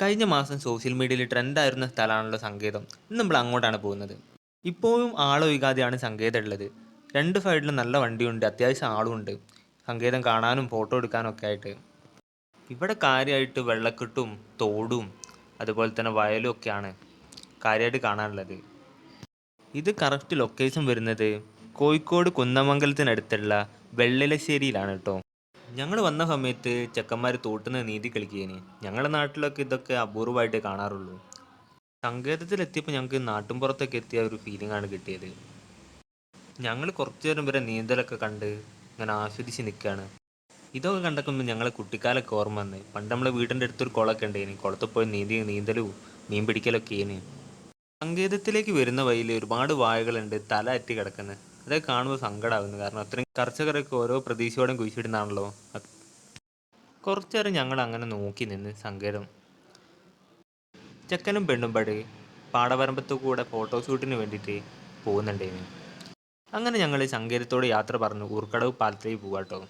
കഴിഞ്ഞ മാസം സോഷ്യൽ മീഡിയയിൽ ട്രെൻഡായിരുന്ന സ്ഥലമാണല്ലോ സങ്കേതം. ഇന്ന് നമ്മൾ അങ്ങോട്ടാണ് പോകുന്നത്. ഇപ്പോഴും ആളൊഴികാതെയാണ് സങ്കേതം ഉള്ളത്. രണ്ട് സൈഡിലും നല്ല വണ്ടിയുണ്ട് അത്യാവശ്യം ആളുമുണ്ട് സങ്കേതം കാണാനും ഫോട്ടോ എടുക്കാനും ഒക്കെ ആയിട്ട്. ഇവിടെ കാര്യമായിട്ട് വെള്ളക്കെട്ടും തോടും അതുപോലെ തന്നെ വയലും ഒക്കെയാണ് കാര്യമായിട്ട് കാണാനുള്ളത്. ഇത് കറക്റ്റ് ലൊക്കേഷൻ വരുന്നത് കോഴിക്കോട് കുന്നമംഗലത്തിനടുത്തുള്ള വെള്ളലശ്ശേരിയിലാണ് കേട്ടോ. ഞങ്ങൾ വന്ന സമയത്ത് ചെക്കന്മാർ തോട്ടുന്ന നീതി കളിക്കുകയാണ് ഞങ്ങളുടെ നാട്ടിലൊക്കെ ഇതൊക്കെ അപൂർവമായിട്ട് കാണാറുള്ളൂ. സങ്കേതത്തിലെത്തിയപ്പോൾ ഞങ്ങൾക്ക് നാട്ടിൻപുറത്തൊക്കെ എത്തിയ ഒരു ഫീലിംഗ് ആണ് കിട്ടിയത്. ഞങ്ങൾ കുറച്ചു നേരം വരെ നീന്തലൊക്കെ കണ്ട് ഇങ്ങനെ ആസ്വദിച്ച് നിൽക്കുകയാണ് ഇതൊക്കെ കണ്ടൊക്കെ ഞങ്ങളെ കുട്ടിക്കാലൊക്കെ ഓർമ്മ വന്ന്. പണ്ട് നമ്മളെ വീടിന്റെ അടുത്തൊരു കുളമൊക്കെ ഉണ്ടായിന്. കുളത്തിൽ പോയി നീന്തി നീന്തലും മീൻ പിടിക്കലൊക്കെ ചെയ്യുന്നു സങ്കേതത്തിലേക്ക് വരുന്ന വഴിയിൽ ഒരുപാട് വാഴകളുണ്ട്. തല അറ്റി കിടക്കുന്നത് അതൊക്കെ കാണുമ്പോൾ സങ്കടമാകുന്നു കാരണം അത്രയും കർഷകരൊക്കെ ഓരോ പ്രതീക്ഷയോടും കുഴിച്ചിടുന്നതാണല്ലോ. കുറച്ചേരം ഞങ്ങൾ അങ്ങനെ നോക്കി നിന്ന് സങ്കടം. ചെക്കനും പെണ്ണും പടി പാടവരമ്പത്തു കൂടെ ഫോട്ടോഷൂട്ടിന് വേണ്ടിയിട്ട് പോകുന്നുണ്ടായിരുന്നു അങ്ങനെ ഞങ്ങൾ സങ്കേതത്തോട് യാത്ര പറഞ്ഞു. ഊർക്കടവ് പാലത്തിലേക്ക് പോവാട്ടോ.